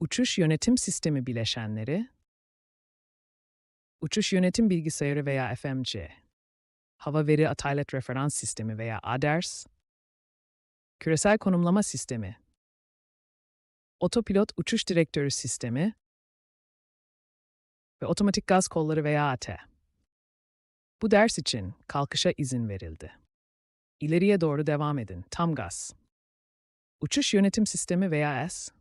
Uçuş yönetim sistemi bileşenleri, uçuş yönetim bilgisayarı veya FMC, hava veri atalet referans sistemi veya ADERS, küresel konumlama sistemi, otopilot uçuş direktörü sistemi. Ve otomatik gaz kolları veya AT. Bu ders için kalkışa izin verildi. İleriye doğru devam edin, tam gaz. Uçuş yönetim sistemi veya S,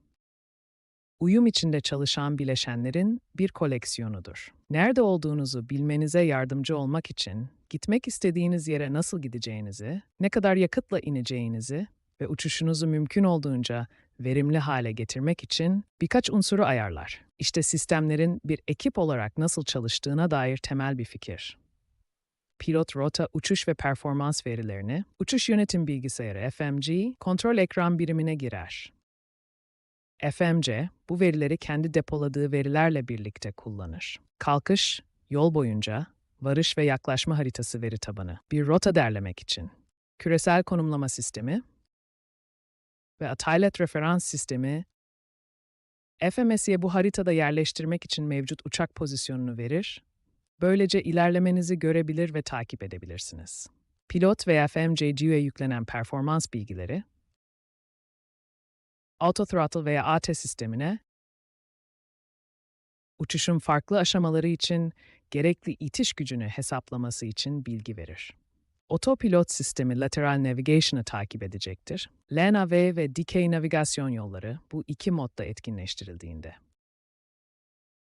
uyum içinde çalışan bileşenlerin bir koleksiyonudur. Nerede olduğunuzu bilmenize yardımcı olmak için gitmek istediğiniz yere nasıl gideceğinizi, ne kadar yakıtla ineceğinizi ve uçuşunuzu mümkün olduğunca verimli hale getirmek için birkaç unsuru ayarlar. İşte sistemlerin bir ekip olarak nasıl çalıştığına dair temel bir fikir. Pilot rota uçuş ve performans verilerini uçuş yönetim bilgisayarı FMG kontrol ekran birimine girer. FMC bu verileri kendi depoladığı verilerle birlikte kullanır. Kalkış, yol boyunca, varış ve yaklaşma haritası veri tabanı, bir rota derlemek için. Küresel konumlama sistemi ve Atalet referans sistemi FMS'ye bu haritada yerleştirmek için mevcut uçak pozisyonunu verir. Böylece ilerlemenizi görebilir ve takip edebilirsiniz. Pilot veya FMCGU'ya yüklenen performans bilgileri Autothrottle veya AT sistemine uçuşun farklı aşamaları için gerekli itiş gücünü hesaplaması için bilgi verir. Otopilot sistemi lateral navigation'ı takip edecektir. LNAV ve dikey navigasyon yolları bu iki modda etkinleştirildiğinde.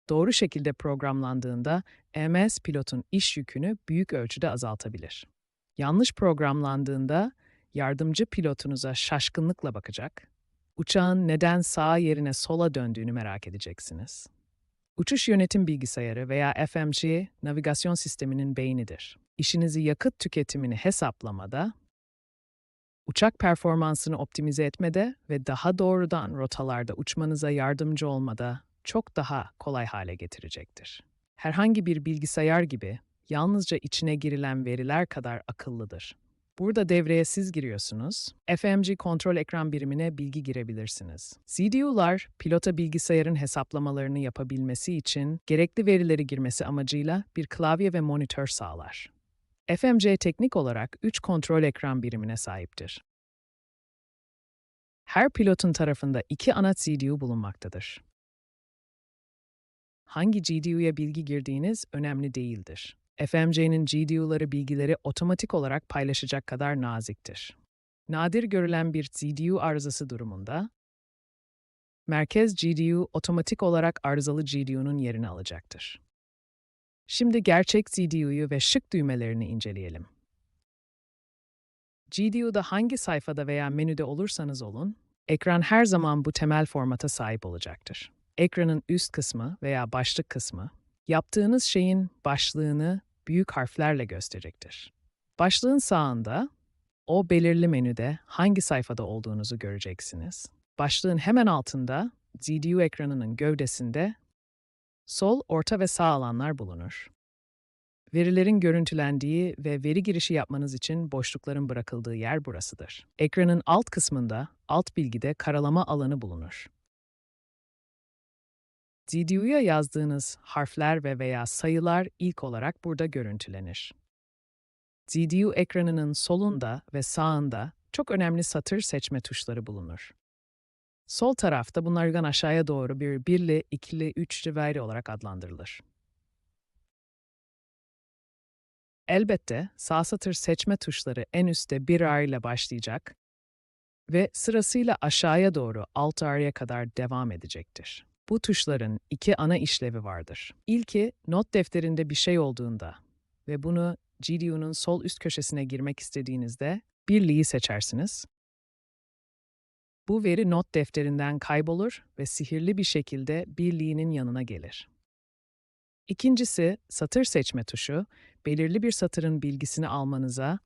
Doğru şekilde programlandığında MS pilotun iş yükünü büyük ölçüde azaltabilir. Yanlış programlandığında yardımcı pilotunuza şaşkınlıkla bakacak, uçağın neden sağa yerine sola döndüğünü merak edeceksiniz. Uçuş yönetim bilgisayarı veya FMC navigasyon sisteminin beynidir. İşinizi yakıt tüketimini hesaplamada, uçak performansını optimize etmede ve daha doğrudan rotalarda uçmanıza yardımcı olmada çok daha kolay hale getirecektir. Herhangi bir bilgisayar gibi yalnızca içine girilen veriler kadar akıllıdır. Burada devreye siz giriyorsunuz. FMG kontrol ekran birimine bilgi girebilirsiniz. CDU'lar pilota bilgisayarın hesaplamalarını yapabilmesi için gerekli verileri girmesi amacıyla bir klavye ve monitör sağlar. FMC teknik olarak 3 kontrol ekran birimine sahiptir. Her pilotun tarafında iki ana CDU bulunmaktadır. Hangi GDU'ya bilgi girdiğiniz önemli değildir. FMC'nin GDU'ları bilgileri otomatik olarak paylaşacak kadar naziktir. Nadir görülen bir GDU arızası durumunda, merkez GDU otomatik olarak arızalı GDU'nun yerini alacaktır. Şimdi gerçek GDU'yu ve şık düğmelerini inceleyelim. GDU'da hangi sayfada veya menüde olursanız olun, ekran her zaman bu temel formata sahip olacaktır. Ekranın üst kısmı veya başlık kısmı, yaptığınız şeyin başlığını büyük harflerle gösterecektir. Başlığın sağında o belirli menüde hangi sayfada olduğunuzu göreceksiniz. Başlığın hemen altında GDU ekranının gövdesinde sol, orta ve sağ alanlar bulunur. Verilerin görüntülendiği ve veri girişi yapmanız için boşlukların bırakıldığı yer burasıdır. Ekranın alt kısmında alt bilgide karalama alanı bulunur. GDU'ya yazdığınız harfler ve veya sayılar ilk olarak burada görüntülenir. GDU ekranının solunda ve sağında çok önemli satır seçme tuşları bulunur. Sol tarafta bunlar yugan aşağıya doğru bir birli, ikili, üçlü veri olarak adlandırılır. Elbette sağ satır seçme tuşları en üstte bir R ile başlayacak ve sırasıyla aşağıya doğru alt R'ye kadar devam edecektir. Bu tuşların iki ana işlevi vardır. İlki, not defterinde bir şey olduğunda ve bunu GDU'nun sol üst köşesine girmek istediğinizde birliği seçersiniz. Bu veri not defterinden kaybolur ve sihirli bir şekilde birliğinin yanına gelir. İkincisi, satır seçme tuşu, belirli bir satırın bilgisini almanıza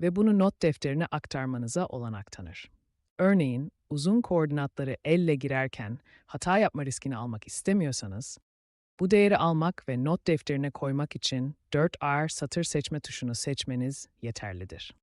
ve bunu not defterine aktarmanıza olanak tanır. Örneğin, uzun koordinatları elle girerken hata yapma riskini almak istemiyorsanız, bu değeri almak ve not defterine koymak için 4R satır seçme tuşunu seçmeniz yeterlidir.